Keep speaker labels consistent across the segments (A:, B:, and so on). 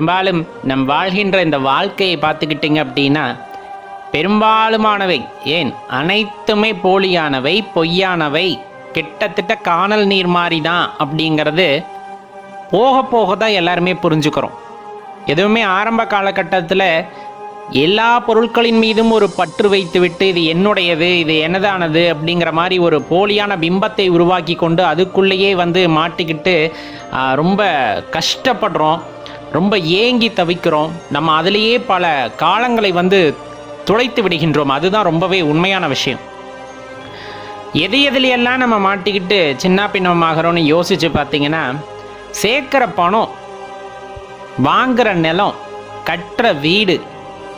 A: பெரும்பாலும் நம் வாழ்கின்ற இந்த வாழ்க்கையை பார்த்துக்கிட்டிங்க அப்படின்னா பெரும்பாலுமானவை ஏன்? அனைத்துமே போலியானவை பொய்யானவை கிட்டத்தட்ட காணல் நீர் மாதிரி தான் அப்படிங்கிறது போக போக தான் எல்லாருமே புரிஞ்சுக்கிறோம். எதுவுமே ஆரம்ப காலகட்டத்தில் எல்லா பொருட்களின் மீதும் ஒரு பற்று வைத்துவிட்டு இது என்னுடையது இது என்னதானது அப்படிங்கிற மாதிரி ஒரு போலியான பிம்பத்தை உருவாக்கி கொண்டு அதுக்குள்ளேயே வந்து மாட்டிக்கிட்டு ரொம்ப கஷ்டப்படுறோம். ரொம்ப ஏங்கி தவிக்கிறோம். நம்ம அதிலேயே பல காலங்களை வந்து துளைத்து விடுகின்றோம். அதுதான் ரொம்பவே உண்மையான விஷயம். எது எதுலையெல்லாம் நம்ம மாட்டிக்கிட்டு சின்ன பின்னமாகறோம்னு யோசிச்சு பார்த்தீங்கன்னா சேர்க்குற பணம் வாங்குற நிலம் கட்டுற வீடு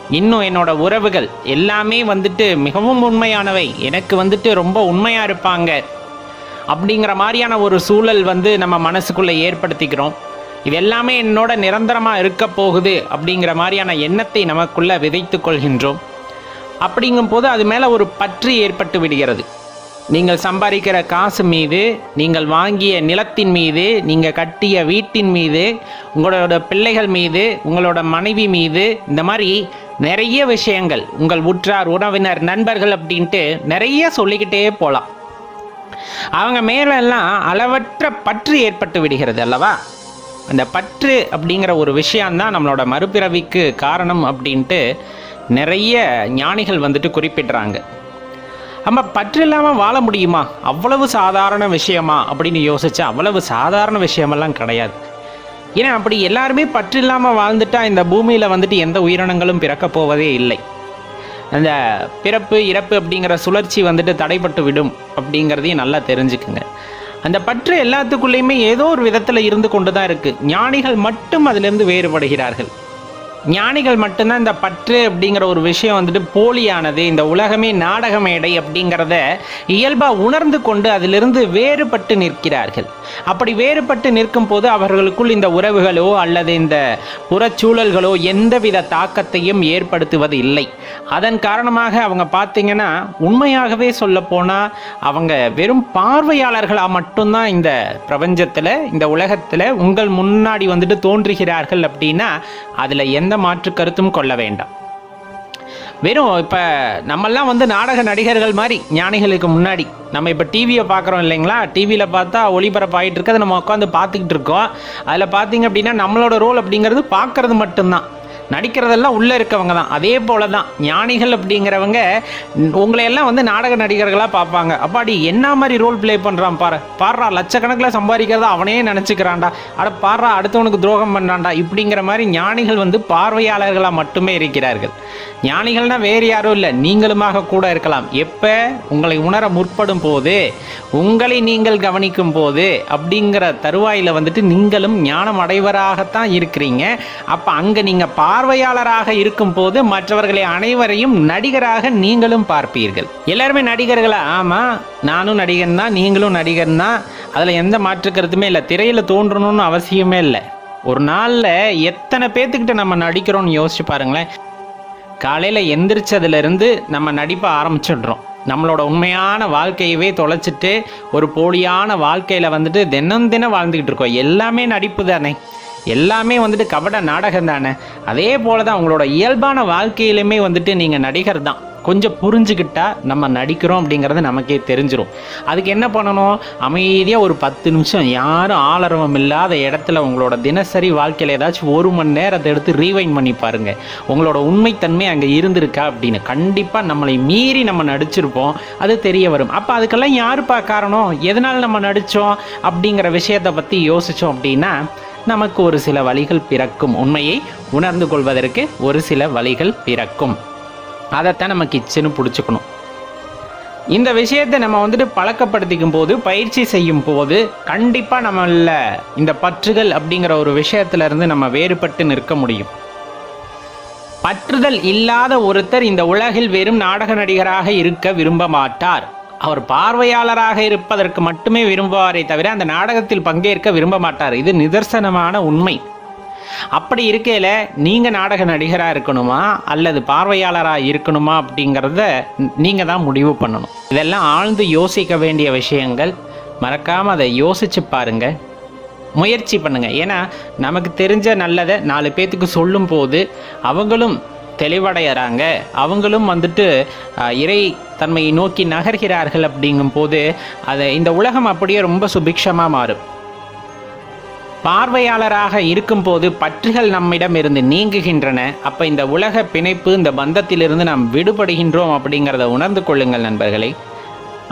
A: இன்னும் என்னோட உறவுகள் எல்லாமே வந்துட்டு மிகவும் உண்மையானவை. எனக்கு வந்துட்டு ரொம்ப உண்மையாக இருப்பாங்க. அப்படிங்கிற மாதிரியான ஒரு சூழல் வந்து நம்ம மனசுக்குள்ளே ஏற்படுத்திக்கிறோம். இது எல்லாமே என்னோட நிரந்தரமாக இருக்க போகுது அப்படிங்கிற மாதிரியான எண்ணத்தை நமக்குள்ளே விதைத்து கொள்கின்றோம். அப்படிங்கும்போது அது மேலே ஒரு பற்று ஏற்பட்டு விடுகிறது. நீங்கள் சம்பாதிக்கிற காசு மீது நீங்கள் வாங்கிய நிலத்தின் மீது நீங்கள் கட்டிய வீட்டின் மீது உங்களோட பிள்ளைகள் மீது உங்களோட மனைவி மீது இந்த மாதிரி நிறைய விஷயங்கள் உங்கள் உற்றார் உறவினர் நண்பர்கள் அப்படின்ட்டு நிறைய சொல்லிக்கிட்டே போகலாம் அவங்க மேலெல்லாம் அளவற்ற பற்று ஏற்பட்டு விடுகிறது அல்லவா? அந்த பற்று அப்படிங்கிற ஒரு விஷயந்தான் நம்மளோட மறுபிறவிக்கு காரணம் அப்படின்ட்டு நிறைய ஞானிகள் வந்துட்டு குறிப்பிடுறாங்க. நம்ம பற்று இல்லாமல் வாழ முடியுமா? அவ்வளவு சாதாரண விஷயமா? அப்படின்னு யோசிச்சா அவ்வளவு சாதாரண விஷயமெல்லாம் கிடையாது. ஏன்னா அப்படி எல்லாருமே பற்று இல்லாமல் வாழ்ந்துட்டா இந்த பூமியில் வந்துட்டு எந்த உயிரினங்களும் பிறக்கப் போவதே இல்லை. அந்த பிறப்பு இறப்பு அப்படிங்கிற சுழற்சி வந்துட்டு தடைப்பட்டு விடும் அப்படிங்கிறதையும் நல்லா தெரிஞ்சுக்குங்க. அந்த பற்று எல்லாத்துக்குள்ளேயுமே ஏதோ ஒரு விதத்தில் இருந்து கொண்டு தான் இருக்குது ஞானிகள் மட்டும் அதிலிருந்து வேறுபடுகிறார்கள். ஞானிகள் மட்டும்தான் இந்த பற்று அப்படிங்கிற ஒரு விஷயம் வந்துட்டு போலியானது இந்த உலகமே நாடக மேடை அப்படிங்கிறத இயல்பாக உணர்ந்து கொண்டு அதிலிருந்து வேறுபட்டு நிற்கிறார்கள். அப்படி வேறுபட்டு நிற்கும் போது அவர்களுக்குள் இந்த உறவுகளோ அல்லது இந்த புறச்சூழல்களோ எந்தவித தாக்கத்தையும் ஏற்படுத்துவது இல்லை. அதன் காரணமாக அவங்க பார்த்தீங்கன்னா உண்மையாகவே சொல்லப்போனால் அவங்க வெறும் பார்வையாளர்களாக மட்டும்தான் இந்த பிரபஞ்சத்தில் இந்த உலகத்தில் உங்கள் முன்னாடி வந்துட்டு தோன்றுகிறார்கள் அப்படின்னா அதில் எந்த மாற்று கருத்தும் கொள்ள வேண்டாம். வெறும் இப்போ நம்மெல்லாம் வந்து நாடக நடிகர்கள் மாதிரி ஞானிகளுக்கு முன்னாடி நம்ம இப்போ டிவியை பார்க்குறோம் இல்லைங்களா? டிவியில் பார்த்தா ஒளிபரப்பாயிட்டு இருக்கு அதை நம்ம உட்காந்து பார்த்துக்கிட்டு இருக்கோம். அதில் பார்த்தீங்க அப்படின்னா நம்மளோட ரோல் அப்படிங்கிறது பார்க்கறது மட்டும்தான். நடிக்கிறதெல்லாம் உள்ளே இருக்கவங்க தான். அதே போல தான் ஞானிகள் அப்படிங்கிறவங்க உங்களையெல்லாம் உங்களை எல்லாம் வந்து நாடக நடிகர்களாக பார்ப்பாங்க. அப்பாடி என்ன மாதிரி ரோல் ப்ளே பண்ணுறான் பாரு. பாடுறா லட்சக்கணக்கில் சம்பாதிக்கிறத அவனே நினச்சிக்கிறான்டா. அட பாடுறா அடுத்தவனுக்கு துரோகம் பண்ணுறான்டா இப்படிங்கிற மாதிரி ஞானிகள் வந்து பார்வையாளர்களாக மட்டுமே இருக்கிறார்கள். ஞானிகள்னால் வேறு யாரும் இல்லை நீங்களுமாக கூட இருக்கலாம். எப்போ? உங்களை உணர முற்படும் போது உங்களை நீங்கள் கவனிக்கும் போது அப்படிங்கிற தருவாயில் வந்துட்டு நீங்களும் ஞானம் அடைவராகத்தான் இருக்கிறீங்க. அப்போ அங்கே நீங்கள் பா பார்வையாளராக இருக்கும் போது மற்றவர்களை அனைவரையும் நடிகராக நீங்களும் பார்ப்பீர்கள். எல்லாருமே நடிகர்களா? ஆமாம் நானும் நடிகன் தான் நீங்களும் நடிகன் தான். அதில் எந்த மாற்று கருத்துமே இல்லை. திரையில் தோன்றணும்னு அவசியமே இல்லை. ஒரு நாளில் எத்தனை பேர்த்துக்கிட்ட நம்ம நடிக்கிறோம்னு யோசிச்சு பாருங்களேன். காலையில் எந்திரிச்சதுலேருந்து நம்ம நடிப்பை ஆரம்பிச்சிடுறோம். நம்மளோட உண்மையான வாழ்க்கையவே தொலைச்சிட்டு ஒரு போலியான வாழ்க்கையில் வந்துட்டு தினம் தினம் வாழ்ந்துக்கிட்டு இருக்கோம். எல்லாமே நடிப்பு தானே. எல்லாமே வந்துட்டு கபட நாடகம் தானே? அதே போல தான் உங்களோட இயல்பான வாழ்க்கையிலுமே வந்துட்டு நீங்கள் நடிகர் தான். கொஞ்சம் புரிஞ்சுக்கிட்டா நம்ம நடிக்கிறோம் அப்படிங்கிறது நமக்கே தெரிஞ்சிடும் அதுக்கு என்ன பண்ணணும்? அமைதியாக ஒரு பத்து நிமிஷம் யாரும் ஆளரவம் இல்லாத இடத்துல உங்களோட தினசரி வாழ்க்கையில் ஏதாச்சும் ஒரு மணி நேரத்தை எடுத்து ரீவைன் பண்ணி பாருங்கள் உங்களோட உண்மைத்தன்மை அங்கே இருந்திருக்கா அப்படின்னு. கண்டிப்பாக நம்மளை மீறி நம்ம நடிச்சிருப்போம். அது தெரிய வரும். அப்போ அதுக்கெல்லாம் யாருப்பா காரணம்? எதனால் நம்ம நடித்தோம் அப்படிங்கிற விஷயத்தை பற்றி யோசித்தோம் அப்படின்னா நமக்கு ஒரு சில வழிகள் பிறக்கும் உண்மையை உணர்ந்து கொள்வதற்கு ஒரு சில வழிகள் பிறக்கும். அதைத்தான் நம்ம கிச்சனு பிடிச்சிக்கணும். இந்த விஷயத்தை நம்ம வந்துட்டு பழக்கப்படுத்திக்கும் போது பயிற்சி செய்யும் போது கண்டிப்பாக நம்மள இந்த பற்றுகள் அப்படிங்கிற ஒரு விஷயத்திலிருந்து நம்ம வேறுபட்டு நிற்க முடியும். பற்றுதல் இல்லாத ஒருத்தர் இந்த உலகில் வெறும் நாடக நடிகராக இருக்க விரும்ப மாட்டார். அவர் பார்வையாளராக இருப்பதற்கு மட்டுமே விரும்புவாரே தவிர அந்த நாடகத்தில் பங்கேற்க விரும்ப மாட்டார். இது நிதர்சனமான உண்மை. அப்படி இருக்கையில் நீங்கள் நாடக நடிகராக இருக்கணுமா? அல்லது பார்வையாளராக இருக்கணுமா? அப்படிங்கிறத நீங்கள் தான் முடிவு பண்ணணும். இதெல்லாம் ஆழ்ந்து யோசிக்க வேண்டிய விஷயங்கள். மறக்காமல் அதை யோசிச்சு பாருங்க. முயற்சி பண்ணுங்க. ஏன்னா நமக்கு தெரிஞ்ச நல்லதை நாலு பேர்த்துக்கு சொல்லும் போது அவங்களும் தெளிவடைகிறாங்க அவங்களும் வந்துட்டு இறை தன்மையை நோக்கி நகர்கிறார்கள் அப்படிங்கும் போது அதை இந்த உலகம் அப்படியே ரொம்ப சுபிக்ஷமாக மாறும். பார்வையாளராக இருக்கும்போது பற்றுகள் நம்மிடம் இருந்து நீங்குகின்றன. அப்போ இந்த உலக பிணைப்பு இந்த பந்தத்திலிருந்து நாம் விடுபடுகின்றோம் அப்படிங்கிறத உணர்ந்து கொள்ளுங்கள் நண்பர்களே.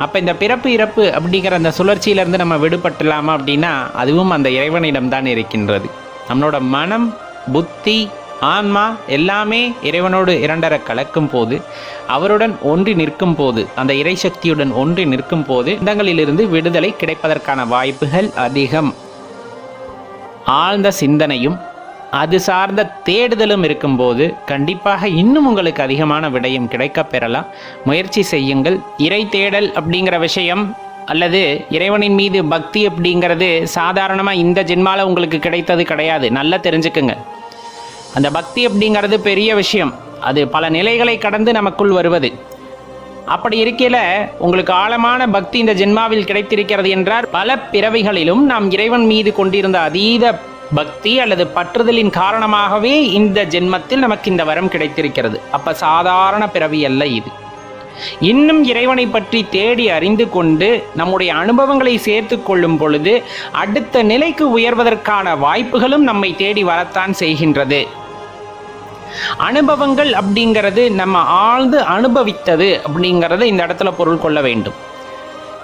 A: அப்போ இந்த பிறப்பு இறப்பு அப்படிங்கிற அந்த சுழற்சியிலிருந்து நம்ம விடுபட்டலாமா அப்படின்னா அதுவும் அந்த இறைவனிடம் தான் இருக்கின்றது. நம்மளோட மனம் புத்தி ஆன்மா எல்லாமே இறைவனோடு இரண்டர கலக்கும் போது அவருடன் ஒன்றி நிற்கும் போது அந்த இறைசக்தியுடன் ஒன்றி நிற்கும் போது இடங்களிலிருந்து விடுதலை கிடைப்பதற்கான வாய்ப்புகள் அதிகம். ஆழ்ந்த சிந்தனையும் அது சார்ந்த தேடுதலும் இருக்கும்போது கண்டிப்பாக இன்னும் உங்களுக்கு அதிகமான விடயம் கிடைக்கப் பெறலாம். முயற்சி செய்யுங்கள். இறை தேடல் அப்படிங்கிற விஷயம் அல்லது இறைவனின் மீது பக்தி அப்படிங்கிறது சாதாரணமாக இந்த ஜென்மால உங்களுக்கு கிடைத்தது கிடையாது. நல்லா தெரிஞ்சுக்குங்க. அந்த பக்தி அப்படிங்கிறது பெரிய விஷயம். அது பல நிலைகளை கடந்து நமக்குள் வருவது. அப்படி இருக்கையில உங்களுக்கு ஆழமான பக்தி இந்த ஜென்மாவில் கிடைத்திருக்கிறது என்றார். பல பிறவிகளிலும் நாம் இறைவன் மீது கொண்டிருந்த அதீத பக்தி அல்லது பற்றுதலின் காரணமாகவே இந்த ஜென்மத்தில் நமக்கு இந்த வரம் கிடைத்திருக்கிறது. அப்ப சாதாரண பிறவி அல்ல இது. இன்னும் இறைவனை பற்றி தேடி அறிந்து கொண்டு நம்முடைய அனுபவங்களை சேர்த்து கொள்ளும் பொழுது அடுத்த நிலைக்கு உயர்வதற்கான வாய்ப்புகளும் நம்மை தேடி வரத்தான் செய்கின்றது. அனுபவங்கள் அப்படிங்கிறது நம்ம ஆழ்ந்து அனுபவித்தது அப்படிங்கிறத இந்த இடத்துல பொருள் கொள்ள வேண்டும்.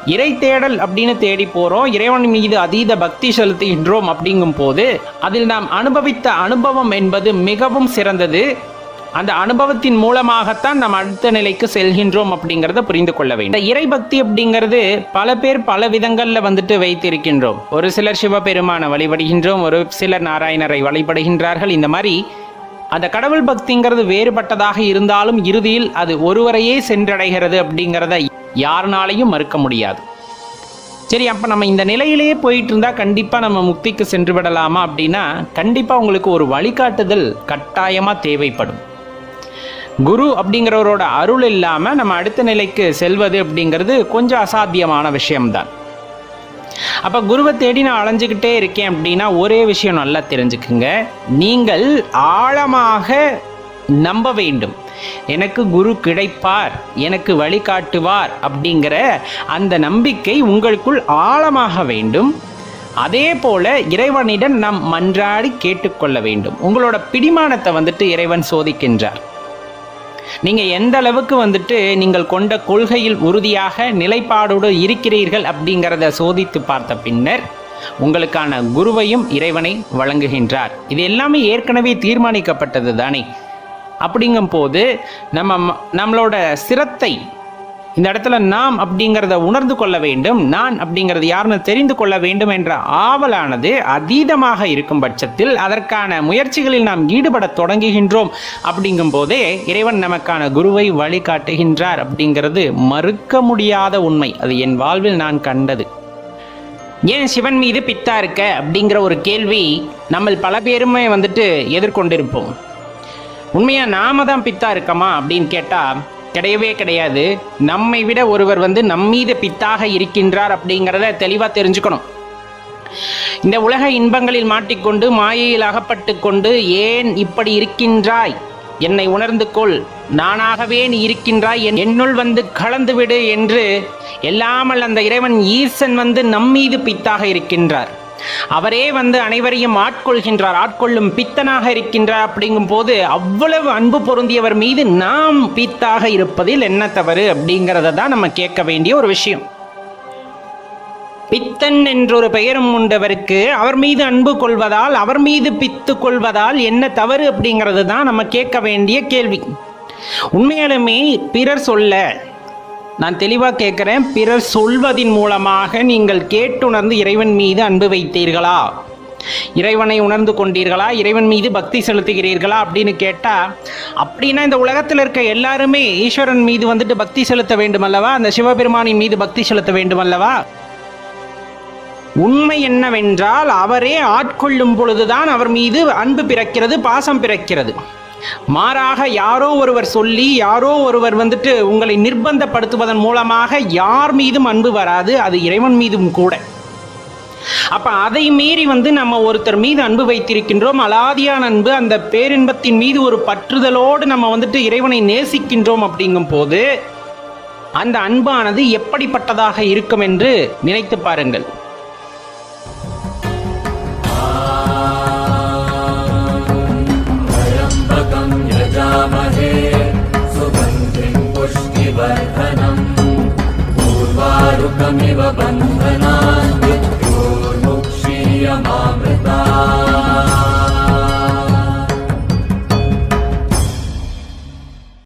A: இறை தேடல் அப்படின்னு தேடி போகிறோம் இறைவன் மீது அதீத பக்தி செலுத்துகின்றோம் அப்படிங்கும் போது அதில் நாம் அனுபவித்த அனுபவம் என்பது மிகவும் சிறந்தது. அந்த அனுபவத்தின் மூலமாகத்தான் நாம் அடுத்த நிலைக்கு செல்கின்றோம் அப்படிங்கிறத புரிந்து கொள்ள வேண்டும். இறை பக்தி அப்படிங்கிறது பல பேர் பல விதங்களில் வந்துட்டு வைத்திருக்கின்றோம். ஒரு சிலர் சிவபெருமானை வழிபடுகின்றோம் ஒரு சிலர் நாராயணரை வழிபடுகின்றார்கள். இந்த மாதிரி அந்த கடவுள் பக்திங்கிறது வேறுபட்டதாக இருந்தாலும் இறுதியில் அது ஒருவரையே சென்றடைகிறது அப்படிங்கிறத யாருனாலையும் மறுக்க முடியாது. சரி அப்போ நம்ம இந்த நிலையிலேயே போயிட்டு இருந்தா கண்டிப்பாக நம்ம முக்திக்கு சென்று விடலாமா அப்படின்னா கண்டிப்பாக உங்களுக்கு ஒரு வழிகாட்டுதல் கட்டாயமாக தேவைப்படும். குரு அப்படிங்கிறவரோட அருள் இல்லாமல் நம்ம அடுத்த நிலைக்கு செல்வது அப்படிங்கிறது கொஞ்சம் அசாத்தியமான விஷயம்தான். அப்போ குருவை தேடி நான் அலைஞ்சுக்கிட்டே இருக்கேன் அப்படின்னா ஒரே விஷயம் நல்லா தெரிஞ்சுக்குங்க. நீங்கள் ஆழமாக நம்ப வேண்டும். எனக்கு குரு கிடைப்பார் எனக்கு வழிகாட்டுவார் அப்படிங்கிற அந்த நம்பிக்கை உங்களுக்குள் ஆழமாக வேண்டும். அதே போல இறைவனிடம் நாம் மன்றாடி கேட்டுக்கொள்ள வேண்டும். உங்களோட பிடிமானத்தை வந்துட்டு இறைவன் சோதிக்கின்றார். நீங்க எந்த அளவுக்கு வந்துட்டு நீங்கள் கொண்ட கொள்கையில் உறுதியாக நிலைப்பாடோடு இருக்கிறீர்கள் அப்படிங்கிறத சோதித்து பார்த்த பின்னர் உங்களுக்கான குருவையும் இறைவனை வழங்குகின்றார். இது எல்லாமே ஏற்கனவே தீர்மானிக்கப்பட்டது தானே? அப்படிங்கும்போது நம்ம நம்மளோட சிரத்தை இந்த இடத்துல நாம் அப்படிங்கிறத உணர்ந்து கொள்ள வேண்டும் நான் அப்படிங்கிறது யாருன்னு தெரிந்து கொள்ள வேண்டும் என்ற ஆவலானது அதீதமாக இருக்கும் பட்சத்தில் அதற்கான முயற்சிகளில் நாம் ஈடுபட தொடங்குகின்றோம். அப்படிங்கும் போதே இறைவன் நமக்கான குருவை வழிகாட்டுகின்றார் அப்படிங்கிறது மறுக்க முடியாத உண்மை. அது என் வாழ்வில் நான் கண்டது. ஏன் சிவன் மீது பித்தா இருக்க? அப்படிங்கிற ஒரு கேள்வி நம்ம பல பேருமே வந்துட்டு எதிர்கொண்டிருப்போம். உண்மையா நாம தான் பித்தா இருக்கமா அப்படின்னு கேட்டா கிடையவே கிடையாது. நம்மை விட ஒருவர் வந்து நம்மீது பித்தாக இருக்கின்றார் அப்படிங்கிறத தெளிவா தெரிஞ்சுக்கணும். இந்த உலக இன்பங்களில் மாட்டிக்கொண்டு மாயையில் அகப்பட்டு கொண்டு ஏன் இப்படி இருக்கின்றாய்? என்னை உணர்ந்து கொள். நானாகவே நீ இருக்கின்றாய். என்- என்னுள் வந்து கலந்து விடு என்று எல்லாமல் அந்த இறைவன் ஈசன் வந்து நம்மீது பித்தாக இருக்கின்றார். அவரே வந்து அனைவரையும் ஆட்கொள்கின்றார் ஆட்கொள்ளும் பித்தனாக இருக்கின்றார் அப்படிங்கும் போது அவ்வளவு அன்பு பொருந்தியவர் மீது நாம் பித்தாக இருப்பதில் என்ன தவறு அப்படிங்கிறத தான் நம்ம கேட்க வேண்டிய ஒரு விஷயம். பித்தன் என்றொரு பெயரும் உண்டவருக்கு அவர் மீது அன்பு கொள்வதால் அவர் மீது பித்து கொள்வதால் என்ன தவறு அப்படிங்கிறது தான் நம்ம கேட்க வேண்டிய கேள்வி. உண்மையாலுமே பிறர் சொல்ல நான் தெளிவாக கேட்குறேன் பிறர் சொல்வதின் மூலமாக நீங்கள் கேட்டுணர்ந்து இறைவன் மீது அன்பு வைத்தீர்களா? இறைவனை உணர்ந்து கொண்டீர்களா? இறைவன் மீது பக்தி செலுத்துகிறீர்களா? அப்படின்னு கேட்டா அப்படின்னா இந்த உலகத்தில் இருக்க எல்லாருமே ஈஸ்வரன் மீது வந்துட்டு பக்தி செலுத்த வேண்டும் அல்லவா? அந்த சிவபெருமானின் மீது பக்தி செலுத்த வேண்டும் அல்லவா? உண்மை என்னவென்றால் அவரே ஆட்கொள்ளும் பொழுதுதான் அவர் மீது அன்பு பிறக்கிறது பாசம் பிறக்கிறது. மாறாக யாரோ ஒருவர் சொல்லி யாரோ ஒருவர் வந்துட்டு உங்களை நிர்பந்தப்படுத்துவதன் மூலமாக யார் மீதும் அன்பு வராது அது இறைவன் மீதும் கூட. அப்ப அதை மீறி வந்து நம்ம ஒருத்தர் மீது அன்பு வைத்திருக்கின்றோம் அலாதியான அன்பு அந்த பேரின்பத்தின் மீது ஒரு பற்றுதலோடு நம்ம வந்துட்டு இறைவனை நேசிக்கின்றோம் அப்படிங்கும் போது அந்த அன்பானது எப்படிப்பட்டதாக இருக்கும் என்று நினைத்து பாருங்கள்.
B: బంధనమివ బంధన